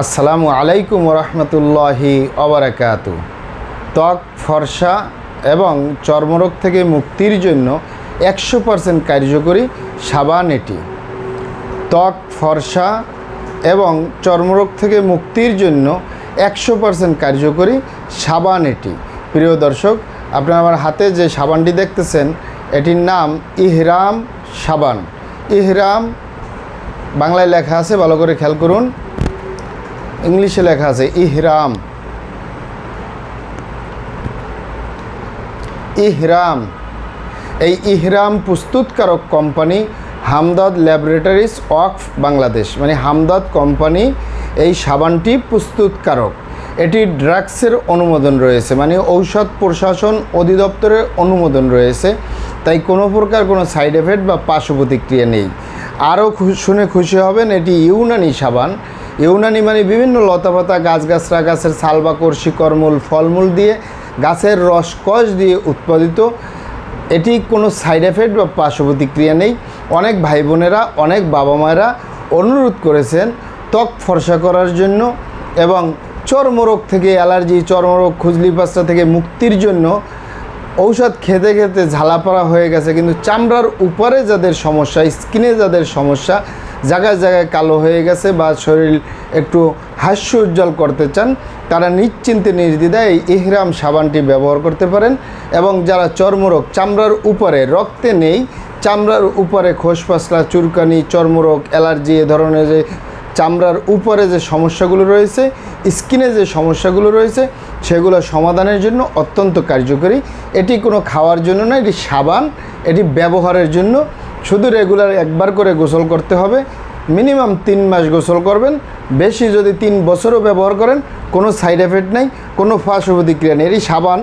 আসসালামু আলাইকুম রহমতুল্লাহি অবরাকাত ত্বক, ফর্সা এবং চর্মরোগ থেকে মুক্তির জন্য একশো পারসেন্ট কার্যকরী সাবান এটি। ত্বক, ফর্সা এবং চর্মরোগ থেকে মুক্তির জন্য একশো পারসেন্ট কার্যকরী সাবান এটি। প্রিয় দর্শক, আপনারা আমার হাতে যে সাবানটি দেখতেছেন, এটির নাম ইহরাম সাবান। ইহরাম বাংলায় লেখা আছে, ভালো করে খেয়াল করুন। ইংলিশে লেখা আছে ইহরাম। ইহরাম। এই ইহরাম প্রস্তুতকারক company Hamdard laboratories of Bangladesh. মানে হামদাদ কোম্পানি এই সাবানটি প্রস্তুতকারক। এটি ড্রাগসের অনুমোদন রয়েছে মানে ঔষধ প্রশাসন অধিদপ্তরের অনুমোদন রয়েছে। তাই কোনো প্রকার কোনো সাইড এফেক্ট বা পার্শ্ব প্রতিক্রিয়া নেই। আরও শুনে খুশি হবেন এটি ইউনানি সাবান। ইউনানি মানে বিভিন্ন লতাপাতা গাছগাছরা গাছের ছাল বাকড় শিকড়মূল ফলমূল দিয়ে গাছের রসকস দিয়ে উৎপাদিত। এটি কোনো সাইড এফেক্ট বা পার্শ্ব প্রতিক্রিয়া নেই। অনেক ভাই বোনেরা অনেক বাবা মায়েরা অনুরোধ করেছেন ত্বক ফর্সা করার জন্য এবং চর্মরোগ থেকে অ্যালার্জি, চর্মরোগ, খুজলি পাস্তা থেকে মুক্তির জন্য ঔষধ খেতে খেতে ঝালাপাড়া হয়ে গেছে। কিন্তু চামড়ার উপরে যাদের সমস্যা, স্কিনে যাদের সমস্যা জায়গায় জায়গায় কালো হয়ে গেছে বা শরীর একটু হাস্য উজ্জ্বল করতে চান, তারা নিশ্চিন্তে নির্দ্বিধায় এই ইহরাম সাবানটি ব্যবহার করতে পারেন এবং যারা চর্মরোগ, চামড়ার উপরে রক্তে নেই, চামড়ার উপরে খোসপাসলা চুরকানি চর্মরোগ, অ্যালার্জি, এ ধরনের যে চামড়ার উপরে যে সমস্যাগুলো রয়েছে, স্কিনে যে সমস্যাগুলো রয়েছে, সেগুলো সমাধানের জন্য অত্যন্ত কার্যকরী। এটি কোনো খাওয়ার জন্য না এটি সাবান, এটি ব্যবহারের জন্য। শুধু রেগুলার একবার করে গোসল করতে হবে। মিনিমাম তিন মাস গোসল করবেন। বেশি যদি তিন বছরও ব্যবহার করেন, কোনো সাইড এফেক্ট নেই, কোনো পার্শ্ব প্রতিক্রিয়া নেই। এটি সাবান,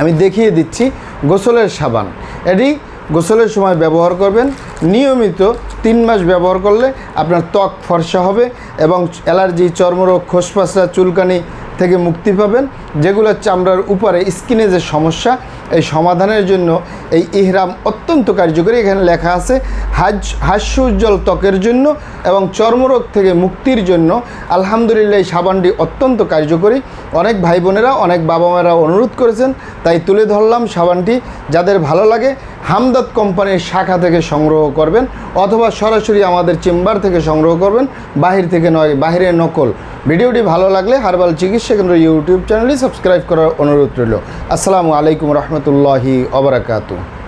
আমি দেখিয়ে দিচ্ছি, গোসলের সাবান। এটি গোসলের সময় ব্যবহার করবেন। নিয়মিত তিন মাস ব্যবহার করলে আপনার ত্বক ফর্সা হবে এবং অ্যালার্জি, চর্মরোগ খোসপাসা চুলকানি থেকে মুক্তি পাবেন। যেগুলো চামড়ার উপরে, স্কিনে যে সমস্যা এই সমাধানের জন্য এই ইহরাম অত্যন্ত কার্যকরী। এখানে লেখা আছে, হাজ হাস্য উজ্জ্বল ত্বকের জন্য এবং চর্মরোগ থেকে মুক্তির জন্য আলহামদুলিল্লাহ এই সাবানটি অত্যন্ত কার্যকরী। অনেক ভাই বোনেরা, অনেক বাবা মায়েরা অনুরোধ করেছেন, তাই তুলে ধরলাম সাবানটি। যাদের ভালো লাগে হামদাদ কোম্পানির শাখা থেকে সংগ্রহ করবেন অথবা সরাসরি আমাদের চেম্বার থেকে সংগ্রহ করবেন, বাহির থেকে নয় বাহিরের নকল। ভিডিওটি ভালো লাগলে হারবাল চিকিৎসা কেন্দ্র ইউটিউব চ্যানেলটি সাবস্ক্রাইব করার অনুরোধ রইল। আসসালামু আলাইকুম রহমতুল্লাহি অবরাকাতু